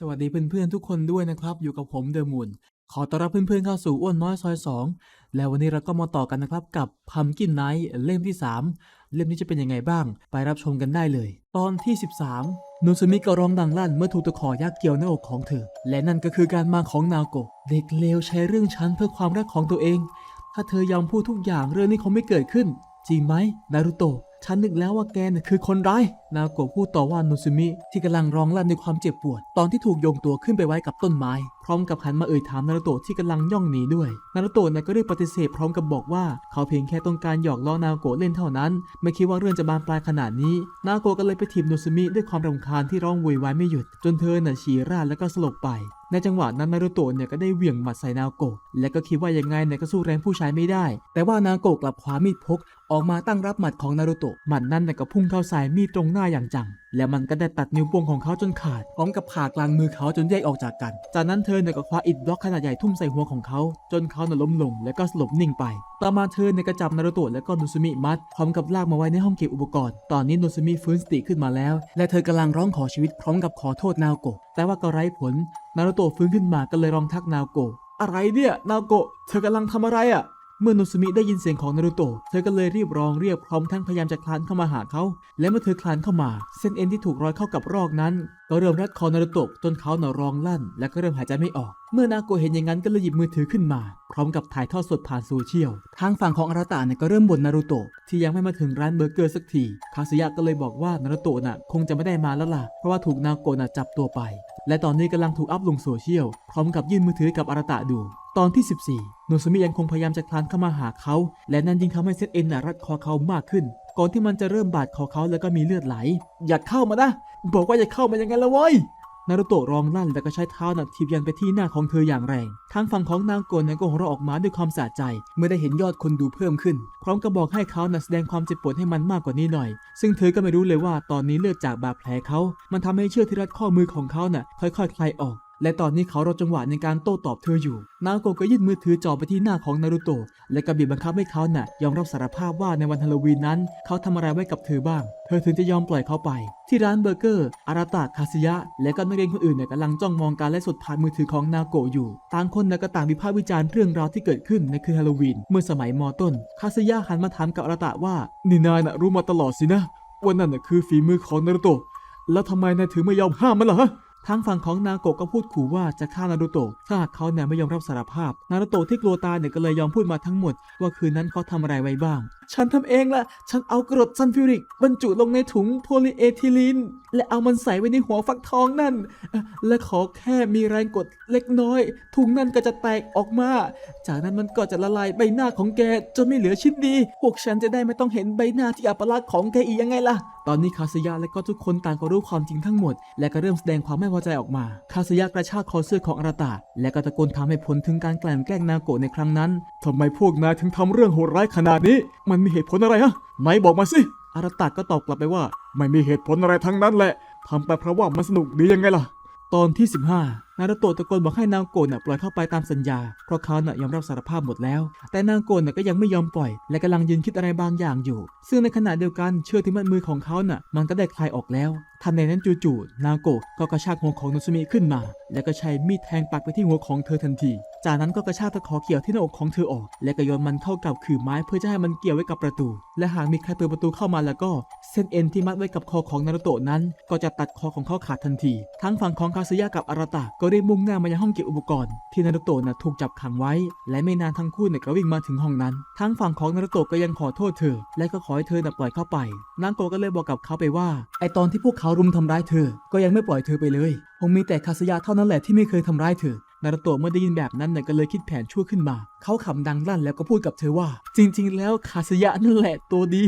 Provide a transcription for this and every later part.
สวัสดีเพื่อนๆทุกคนด้วยนะครับ อยู่กับผมเดอะมูนขอต้อนรับเพื่อนๆเข้าสู่อ้วนน้อยซอย 2 แล้ววันนี้เราก็มาต่อกันนะครับ กับพัมกินไนท์เล่มที่ 3 เล่มนี้จะเป็นยังไงบ้าง ไปรับชมกันได้เลย ตอนที่ 13นูซุมิก็ร้องดังลั่นเมื่อถูกตะขอยักษ์เกี่ยวหน้าอกของเธอ และนั่นก็คือการมาของนาโกะเด็กเลวใช้เรื่องฉันเพื่อความรักของตัวเอง ถ้าเธอยอมพูดทุกอย่างเรื่องนี้คงไม่เกิดขึ้น จริงไหมนารุโตะ ฉันนึกแล้วว่าแกน่ะคือคนร้าย นาโกะพูดต่อว่านุซุมิที่กำลังร้องลั่นด้วยความเจ็บปวด ตอนที่ถูกโยงตัวขึ้นไปไว้กับต้นไม้ พร้อมกับหันมาเอ่ยถามนารุโตะที่กำลังย่องหนีด้วย นารุโตะน่ะก็ได้ปฏิเสธพร้อมกับบอกว่าเขาเพียงแค่ต้องการหยอกล้อนาโกะเล่นเท่านั้น ไม่คิดว่าเรื่องจะบานปลายขนาดนี้ นาโกะก็เลยไปถีบนุซุมิด้วยความรำคาญที่ร้องโวยวายไม่หยุด จนเธอน่ะฉี่ราดแล้วก็สลบไปในจังหวะนั้นนารุโตะเนี่ยก็ได้เหวี่ยงหมัดใส่นาโกะและก็คิดว่ายังไงเนี่ยก็สู้แรงผู้ชายไม่ได้ แต่ว่านาโกะกลับคว้ามีดพกออกมาตั้งรับหมัดของนารุโตะหมัดนั้นก็พุ่งเข้าใส่มีดตรงหน้าอย่างจัง และมันก็ได้ตัดนิ้วโป้งของเขาจนขาด พร้อมกับผ่ากลางมือเขาจนแยกออกจากกัน จากนั้นเธอเนี่ยก็คว้าอิฐบล็อกขนาดใหญ่ทุ่มใส่หัวของเขา จนเขาน่ะล้มลง และก็สลบนิ่งไปต่อมาเธอเนี่ยก็จับนารุโตะและก็นุซุมิมัดพร้อมกับลากมาไว้ในห้องเก็บอุปกรณ์ ตอนนี้นุซุมิฟื้นสติขึ้นมาแล้ว และเธอกำลังร้องขอชีวิตพร้อมกับขอโทษนาโกะแต่ว่าก็ไร้ผล นารุโตะฟื้นขึ้นมาก็เลยร้องทักนาโกะอะไรเนี่ยนาโกะเธอกำลังทำอะไรอะ่ะ เมื่อนุสุมิได้ยินเสียงของนารุโตะ เธอก็เลยรีบร้องเรียกพร้อมทั้งพยายามจะคลานเข้ามาหาเขา และเมื่อเธอคลานเข้ามา เส้นเอ็นที่ถูกร้อยเข้ากับรอกนั้น ก็เริ่มรัดคอนารุโตะจนเขาหน่ร้องลั่น และก็เริ่มหายใจไม่ออก เมื่อนาโกะเห็นอย่างนั้นก็เลยหยิบมือถือขึ้นมา พร้อมกับถ่ายทอดสดผ่านโซเชียล ทางฝั่งของอาราตะเนี่ยก็เริ่มบ่นนารุโตะที่ยังไม่มาถึงร้านเบอร์เกอร์สักที คาสึยะก็เลยบอกว่านารุโตะน่ะคงจะไม่ได้มาแล้วล่ะ เพราะว่าถูกนาโกะน่ะจับตัวไป และตอนนี้กำลังถูกอัพลงโซเชียล พร้อมกับยื่นมือถือกับอาราตะดู ตอนที่ 14 โนซมิยังคงพยายามจะคลานเข้ามาหาเขา และนั่นยิ่งทำให้เส้นเอ็นรัดคอเขามากขึ้น ก่อนที่มันจะเริ่มบาดคอเขาแล้วก็มีเลือดไหล อย่าเข้ามานะ บอกว่าอย่าเข้ามายังไงละเว้ยนารุโตะร้องลั่นแล้วก็ใช้เท้าหนักทีบยันไปที่หน้าของเธออย่างแรง ทางฝั่งของนางโกนนั้นก็หัวเราะออกมาด้วยความสะใจ เมื่อได้เห็นยอดคนดูเพิ่มขึ้น พร้อมกับบอกให้เขาน่ะแสดงความเจ็บปวดให้มันมากกว่านี้หน่อย ซึ่งเธอก็ไม่รู้เลยว่าตอนนี้เลือดจากบาดแผลเขา มันทำให้เชือกที่รัดข้อมือของเขาน่ะค่อยๆคลายออก และตอนนี้เขารอจังหวะในการโต้ตอบเธออยู่ นาโกะก็ยื่นมือถือจ่อไปที่หน้าของนารุโตะและก็บีบบังคับให้เขาน่ะยอมรับสารภาพว่าในวันฮาโลวีนนั้น เขาทำอะไรไว้กับเธอบ้าง เธอถึงจะยอมปล่อยเขาไป ที่ร้านเบอร์เกอร์อาราตะคาซิยะ และก็นักเรียนคนอื่นเนี่ยกำลังจ้องมองการไลฟ์สดผ่านมือถือของนาโกะอยู่ ต่างคนนะก็ต่างวิพากษ์วิจารณ์เรื่องราวที่เกิดขึ้นในคืนฮาโลวีนเมื่อสมัยมอต้น คาซิยะหันมาถามกับอาราตะว่านี่นายน่ะรู้มาตลอดสินะว่านั่นน่ะคือฝีมือของนารุโตะแล้วทำไมนายถึงไม่ยอมห้ามมันล่ะฮะ ทางฝั่งของนาโกะก็พูดขู่ว่าจะฆ่านารุโตะถ้าหากเขาเนี่ยไม่ยอมรับสารภาพ นารุโตะที่กลัวตายเนี่ยก็เลยยอมพูดมาทั้งหมด ว่าคืนนั้นเขาทำอะไรไว้บ้าง ฉันทำเองแหละฉันเอากรดซัลฟิวริก บรรจุลงในถุงโพลีเอทิลีน และเอามันใส่ไว้ในหัวฟักทองนั่น และขอแค่มีแรงกดเล็กน้อย ถุงนั่นก็จะแตกออกมา จากนั้นมันก็จะละลายใบหน้าของแกจนไม่เหลือชิ้นดี พวกฉันจะได้ไม่ต้องเห็นใบหน้าที่อัปลักษณ์ของแกอีกยังไงล่ะ ตอนนี้คาสยะและก็ทุกคนต่างก็รู้ความจริงทั้งหมด และก็เริ่มแสดงความไม่พอใจออกมา คาสยะกระชากคอเสื้อของอาราตะและก็ตะโกนถามให้ผลถึงการแกลั่นแกล้งนาโกะในครั้งนั้นทำไมพวกนายถึงทำเรื่องโหดร้ายขนาดนี้ มันมีเหตุผลอะไรฮะไหนบอกมาสิอาราตะก็ตอบกลับไปว่า ไม่มีเหตุผลอะไรทั้งนั้นแหละทำไปเพราะว่ามันสนุกดียังไงล่ะ ตอนที่ 15 นารุโตะตะโกนบอกให้นางโกะน่ะปล่อยเข้าไปตามสัญญา เพราะเขาน่ะยอมรับสารภาพหมดแล้ว แต่นางโกะน่ะก็ยังไม่ยอมปล่อย และกำลังยืนคิดอะไรบางอย่างอยู่ ซึ่งในขณะเดียวกันเชือกที่มัดมือของเขาน่ะ มันก็ได้คลายออกแล้ว ทันใดนั้นจู่ๆนางโกะก็กระชากหัวของนุซุมิขึ้นมา แล้วก็ใช้มีดแทงปักไปที่หัวของเธอทันที จากนั้นก็กระชากตะขอเกี่ยวที่หน้าอกของเธอออก และก็โยนมันเข้ากับขื่อไม้เพื่อจะให้มันเกี่ยวไว้กับประตู และหากมีใครเปิดประตูเข้ามาแล้วก็ เส้นเอ็นที่มัดไว้กับคอของนารุโตะนั้น ก็จะตัดคอของเขาขาดทันที ทั้งฝั่งของคาซึยะกับอาราตะกได้มุ่งหน้ามายังห้องเก็บอุปกรณ์ที่นารุโตะน่ะถูกจับขังไว้ และไม่นานทั้งคู่เนี่ยก็วิ่งมาถึงห้องนั้น ทั้งฝั่งของนารุโตะก็ยังขอโทษเธอ และก็ขอให้เธอน่ะปล่อยเข้าไปนางโกก็เลยบอกกับเขาไปว่า ไอตอนที่พวกเขารุมทำร้ายเธอ ก็ยังไม่ปล่อยเธอไปเลยคงมีแต่คาสยะเท่านั้นแหละที่ไม่เคยทำร้ายเธอ นารุโตะเมื่อได้ยินแบบนั้นเนี่ยก็เลยคิดแผนชั่วขึ้นมา เขาขำดังลั่นแล้วก็พูดกับเธอว่า จริง ๆ แล้วคาสยะนั่นแหละตัวดี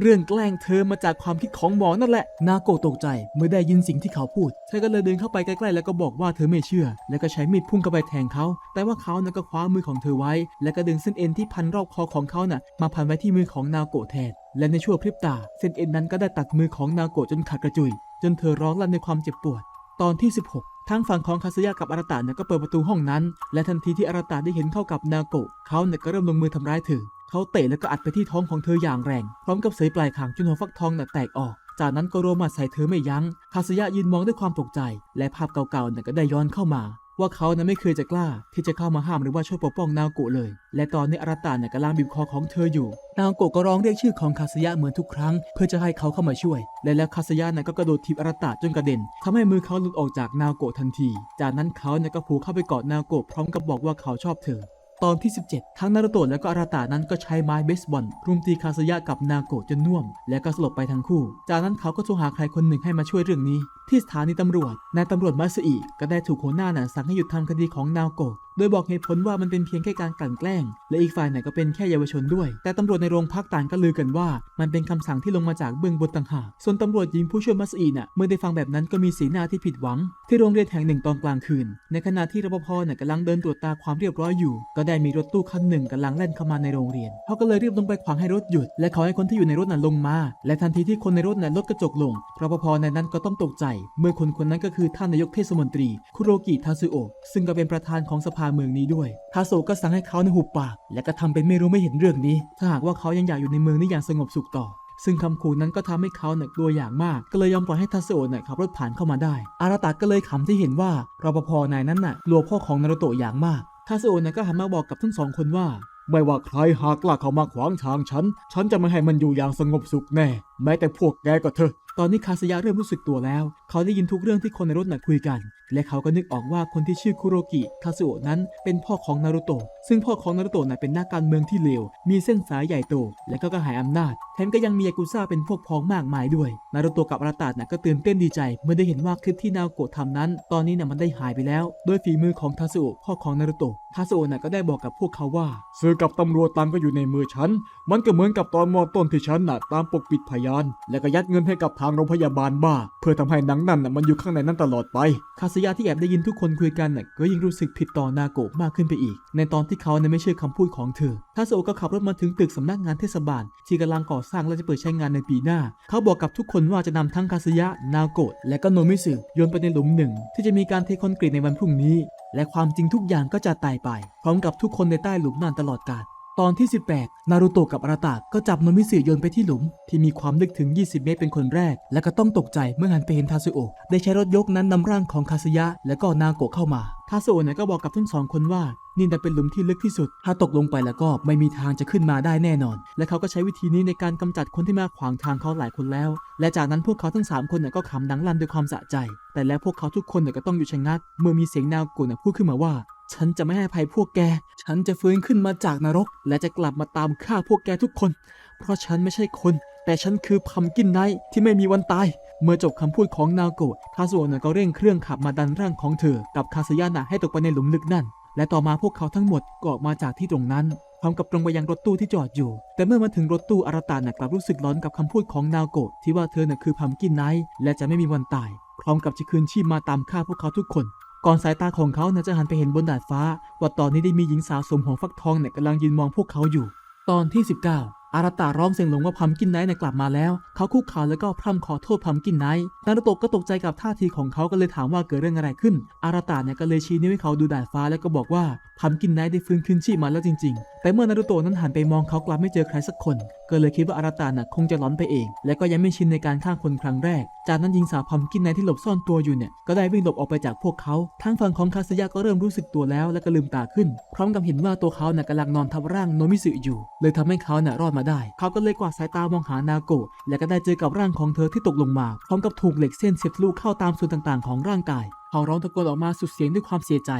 เรื่องแกล้งเธอมาจากความคิดของหมอนั่นแหละ นาโกะตกใจเมื่อได้ยินสิ่งที่เขาพูด เธอก็เลยเดินเข้าไปใกล้ๆแล้วก็บอกว่าเธอไม่เชื่อ แล้วก็ใช้มีดพุ่งเข้าไปแทงเขา แต่ว่าเขานั้นก็คว้ามือของเธอไว้ แล้วก็ดึงเส้นเอ็นที่พันรอบคอของเขาน่ะมาพันไว้ที่มือของนาโกะแทน และในชั่วพริบตา เส้นเอ็นนั้นก็ได้ตัดมือของนาโกะจนขาดกระจุย จนเธอร้องลั่นในความเจ็บปวด ตอนที่ 16 ทางฝั่งของคาซึยะกับอาราตะเนี่ยก็เปิดประตูห้องนั้น และทันทีที่อาราตะได้เห็นเข้ากับนาโกะเขาเนี่ยก็เริ่มลงมือทำร้ายเธอเขาเตะแล้วก็อัดไปที่ท้องของเธออย่างแรง พร้อมกับเสยปลายคางจนหัวฟักทองน่ะแตกออก จากนั้นก็โรมาดใส่เธอไม่ยัง้งคาสยะยืนมองด้วยความตกใจ และภาพเก่าๆเนี่ยก็ได้ย้อนเข้ามา ว่าเขานั้นไม่เคยจะกล้าที่จะเข้ามาห้ามหรือว่าช่วยปกป้องนาโกะเลย และตอนนี้อาราตาเนี่ยกำลังบีบคอของเธออยู่ นาโกะก็ร้องเรียกชื่อของคาสยะเหมือนทุกครั้ง เพื่อจะให้เขาเข้ามาช่วย และแล้วคาสยะเนี่ยก็กระโดดถีบอาราตาจนกระเด็นทำให้มือเขาหลุดออกจากนาโกะทันที จากนั้นเขาเนี่ยก็ผูกเข้าไปกอดนาโกะพร้อมกับบอกว่าเขาชอบเธอ ตอนที่ 17 ทั้งนารุโตะและก็อาราตานั้นก็ใช้ไม้เบสบอลรุมตีคาสยะกับนาโกะจนน่วม และก็สลบไปทั้งคู่ จากนั้นเขาก็โทรหาใครคนหนึ่งให้มาช่วยเรื่องนี้ ที่สถานีตำรวจนายตำรวจมาสอิก็ได้ถูกหัวหน้าน่ะสั่งให้หยุดทำคดีของนาโกะ ดยบอกเหตุผลว่ามันเป็นเพียงแค่การกลั่นแกล้ง และอีกฝ่ายไหนก็เป็นแค่เยาวชนด้วย แต่ตำรวจในโรงพักต่างก็ลือกันว่า มันเป็นคำสั่งที่ลงมาจากเบื้องบนต่างหาก ส่วนตำรวจหญิงผู้ช่วยมาสอิน่ะเมื่อได้ฟังแบบนั้นก็มีสีหน้าที่ผิดหวัง ที่โรงเรียนแห่งหนึ่งตอนกลางคืน ในขณะที่รปภเนี่ยกำลังเดินตรวจตาความเรียบร้อยอยู่ ก็ได้มีรถตู้คันหนึ่งกำลังแล่นเข้ามาในโรงเรียนเขาก็เลยรีบลงไปขวางให้รถหยุด และขอให้คนที่อยู่ในรถน่ะลงมา และทันทีที่คนในรถน่ะลดกระจกลงรปภในนั้นก็ต้องตกใจ เมื่อคนคนนั้นก็คือท่านนายกเทศมนตรีคุโรกิทาซึโอะซึ่งก็เป็นประธานของสภาเมืองนี้ด้วยทาโซก็สั่งให้เขาในหุบปาก และก็ทำเป็นไม่รู้ไม่เห็นเรื่องนี้ ถ้าหากว่าเขายังอยากอยู่ในเมืองนี้อย่างสงบสุขต่อ ซึ่งคำขู่นั้นก็ทำให้เขาเนี่ยกลัวอย่างมาก ก็เลยยอมปล่อยให้ทาโซเนี่ยขับรถผ่านเข้ามาได้ อาราตะก็เลยขำที่เห็นว่ารปภนายนั้นน่ะกลัวพ่อของนารุโตะอย่างมากทาโซเนี่ยก็หันมาบอกกับทั้งสองคนว่าไม่ว่าใครหากกล้าเข้ามาขวางทางฉัน ฉันจะไม่ให้มันอยู่อย่างสงบสุขแน่ แม้แต่พวกแกก็เถอะตอนนี้คาสยะเริ่มรู้สึกตัวแล้ว เขาได้ยินทุกเรื่องที่คนในรถน่ะคุยกัน และเขาก็นึกออกว่าคนที่ชื่อคุโรกิคาสุโอะนั้นเป็นพ่อของนารุโตะซึ่งพ่อของนารุโตะน่ะเป็นนักการเมืองที่เลว มีเส้นสายใหญ่โต และก็กระหายอำนาจแถมก็ยังมียากุซ่าเป็นพวกพ้องมากมายด้วย นารุโตะกับอาราตะน่ะก็ตื่นเต้นดีใจ เมื่อได้เห็นว่าคลิปที่นาโกะทำนั้น ตอนนี้น่ะมันได้หายไปแล้ว โดยฝีมือของทาสุโอะพ่อของนารุโตะทาสุโอะน่ะก็ได้บอกกับพวกเขาว่าสื่อกับตำรวจตางก็อยู่ในมือฉัน มันก็เหมือนกับตอนมอต้นที่ฉันน่ะตามปกปิดพยาน และก็ยัดเงินให้กับทางโรงพยาบาลบ้า เพื่อทำให้หนังนั่นมันอยู่ข้างในนั้นตลอดไป คาสยะที่แอบได้ยินทุกคนคุยกันก็ยิ่งรู้สึกผิดต่อนาโกะมากขึ้นไปอีก ในตอนที่เขาไม่เชื่อคำพูดของเธอทาโซก็ขับรถมาถึงตึกสำนักงานเทศบาล ที่กำลังก่อสร้างและจะเปิดใช้งานในปีหน้า เขาบอกกับทุกคนว่าจะนำทั้งคาสยะนาโกะและก็โนมิสึโยนไปในหลุมหนึ่ง ที่จะมีการเทคอนกรีตในวันพรุ่งนี้ และความจริงทุกอย่างก็จะตายไป พร้อมกับทุกคนในใต้หลุมนั้นตลอดกาล ตอนที่ 18 นารูโตะกับอาราตะก็จับโนมิสึโยนไปที่หลุม ที่มีความลึกถึง 20 เมตรเป็นคนแรก และก็ต้องตกใจเมื่อหันไปเห็นทาซุโอะได้ใช้รถยกนั้นนำร่างของคาสยะ และก็นาโกะเข้ามาทาซุโอะเนี่ยก็บอกกับทั้งสองคนว่านี่น่ะเป็นหลุมที่ลึกที่สุด ถ้าตกลงไปแล้วก็ไม่มีทางจะขึ้นมาได้แน่นอน และเขาก็ใช้วิธีนี้ในการกำจัดคนที่มาขวางทางเขาหลายคนแล้ว และจากนั้นพวกเขาทั้งสามคนเนี่ยก็ขำดังลั่นด้วยความสะใจ แต่แล้วพวกเขาทุกคนเนี่ยก็ต้องอยู่ชะงัก เมื่อมีเสียงนาโกะเนี่ยพูดขึ้นมาว่า ฉันจะไม่ให้ภัยพวกแก ฉันจะฟื้นขึ้นมาจากนรก และจะกลับมาตามฆ่าพวกแกทุกคน เพราะฉันไม่ใช่คน แต่ฉันคือพัมกินไนท์ที่ไม่มีวันตาย เมื่อจบคำพูดของนาโกะทาสุโอะเนี่ยก็เร่งเครื่องขับมาดันร่างของเธอ กับคาสยานะให้ตกไปในหลุมลึกนั่น และต่อมาพวกเขาทั้งหมดก็ออกมาจากที่ตรงนั้นพร้อมกับตรงไปยังรถตู้ที่จอดอยู่ แต่เมื่อมาถึงรถตู้อาราตาน่ะกลับรู้สึกร้อนกับคำพูดของนาโกะที่ว่าเธอน่ะคือพัมกินไนท์และจะไม่มีวันตาย พร้อมกับจะคืนชีพมาตามฆ่าพวกเขาทุกคน ก่อนสายตาของเขาน่ยจะหันไปเห็นบนดาดฟ้า ว่าตอนนี้ได้มีหญิงสาวสวมหัวฟักทองเนี่ยกำลังยืนมองพวกเขาอยู่ ตอนที่ 19 อาราตาร้องเสียงหลงว่าพัมกินไนท์เนี่ยกลับมาแล้ว เขาคุกเข่าแล้วก็พร่ำขอโทษพัมกินไนท์นารุโตะก็ตกใจกับท่าทีของเขาก็เลยถามว่าเกิดเรื่องอะไรขึ้น อาราตาเนี่ยก็เลยชี้นิ้วให้เขาดูดาดฟ้าแล้วก็บอกว่าพัมกินไนท์ได้ฟื้นคืนชีพมาแล้วจริง ๆ แต่เมื่อนารุโตะนั้นหันไปมองเขากลับไม่เจอใครสักคน ก็เลยคิดว่าอาราตาน่ะคงจะหลอนไปเอง และก็ยังไม่ชินในการฆ่าคนครั้งแรก จากนั้นหญิงสาวพัมกินไนท์ที่หลบซ่อนตัวอยู่เนี่ยก็ได้วิ่งหลบออกไปจากพวกเขาทางฝั่งของคาสยะก็เริ่มรู้สึกตัวแล้ว และก็ลืมตาขึ้น พร้อมกับเห็นว่าตัวเขาน่ะกำลังนอนทับร่างโนมิสึอยู่ เลยทำให้เขาน่ะรอดมาได้ เขาก็เลยกวาดสายตามองหานาโกะและก็ได้เจอกับร่างของเธอที่ตกลงมา พร้อมกับถูกเหล็กเส้นเสียบทะลุเข้าตามส่วนต่างๆ ของร่างกาย เขาร้องตะโกนออกมาสุดเสียงด้วยความเสียใจ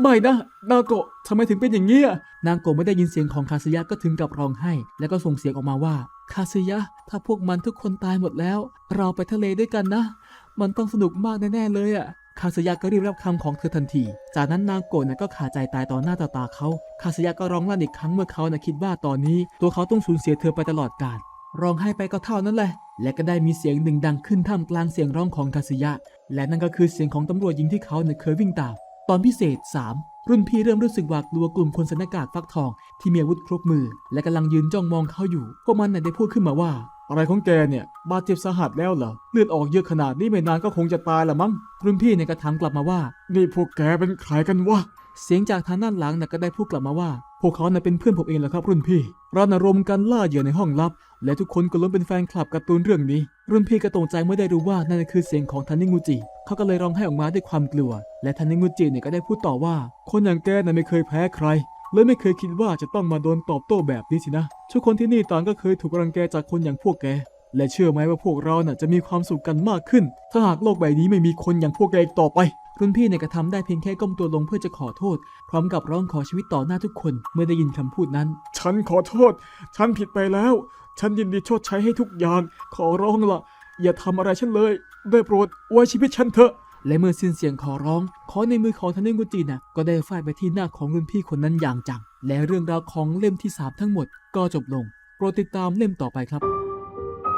ไม่นะ นาโกะทำไมถึงเป็นอย่างนี้นางโกะไม่ได้ยินเสียงของคาสยะก็ถึงกับร้องไห้ แล้วก็ส่งเสียงออกมาว่า คาสยะ ถ้าพวกมันทุกคนตายหมดแล้ว เราไปทะเลด้วยกันนะ มันต้องสนุกมากแน่ๆเลยอะคาสยะก็รีบรับคำของเธอทันที จากนั้นนางโกน่ะก็ขาดใจตายต่อหน้าต่อตาเขา คาสยะก็ร้องลั่นอีกครั้งเมื่อเขาน่ะคิดว่าตอนนี้ ตัวเขาต้องสูญเสียเธอไปตลอดกาล ร้องไห้ไปก็เท่านั้นแหละ และก็ได้มีเสียงหนึ่งดังขึ้นท่ามกลางเสียงร้องของคาสยะ และนั่นก็คือเสียงของตำรวจหญิงที่เขาเนี่ยเคยวิ่งตาม ตอนพิเศษ 3 รุ่นพี่เริ่มรู้สึกหวาดกลัวกลุ่มคนใส่หน้ากากฟักทองที่มีอาวุธครบมือ และกำลังยืนจ้องมองเขาอยู่ พวกมันน่ะได้พูดขึ้นมาว่า อะไรของแกเนี่ย บาดเจ็บสาหัสแล้วเหรอ เลือดออกเยอะขนาดนี้ไม่นานก็คงจะตายละมั้ง รุ่นพี่เนี่ยก็ถามกลับมาว่า นี่พวกแกเป็นใครกันวะ เสียงจากทางด้านหลังน่ะก็ได้พูดกลับมาว่า พวกเขาน่ะเป็นเพื่อนผมเองแหละครับ รุ่นพี่ เรานรมกันล่าเหยื่อในห้องลับ และทุกคนก็ล้วนเป็นแฟนคลับการ์ตูนเรื่องนี้ รุ่นพี่ก็ตกใจเมื่อได้รู้ว่านั่นคือเสียงของทันนิงูจิเขาก็เลยร้องไห้ออกมาด้วยความกลัว และทันนิงูจิเนี่ยก็ได้พูดต่อว่า คนอย่างแกน่ะไม่เคยแพ้ใครเลยไม่เคยคิดว่าจะต้องมาโดนตอบโต้แบบนี้สินะ ทุกคนที่นี่ต่างก็เคยถูกรังแกจากคนอย่างพวกแก และเชื่อไหมว่าพวกเราน่ะจะมีความสุขกันมากขึ้น ถ้าหากโลกใบนี้ไม่มีคนอย่างพวกแกอีกต่อไป รุ่นพี่เนี่ยก็ทำได้เพียงแค่ก้มตัวลงเพื่อจะขอโทษ พร้อมกับร้องขอชีวิตต่อหน้าทุกคนเมื่อได้ยินคำพูดนั้น ฉันขอโทษ ฉันผิดไปแล้ว ฉันยินดีชดใช้ให้ทุกอย่าง ขอร้องละอย่าทำอะไรฉันเลย ได้โปรดไว้ชีวิตฉันเถอะ และเมื่อสิ้นเสียงขอร้องขอในมือของทันเน ngu จินะก็ได้ฟาดไปที่หน้าของรุ่นพี่คนนั้นอย่างจัง และเรื่องราวของเล่มที่3ทั้งหมดก็จบลง โปรดติดตามเล่มต่อไปครับ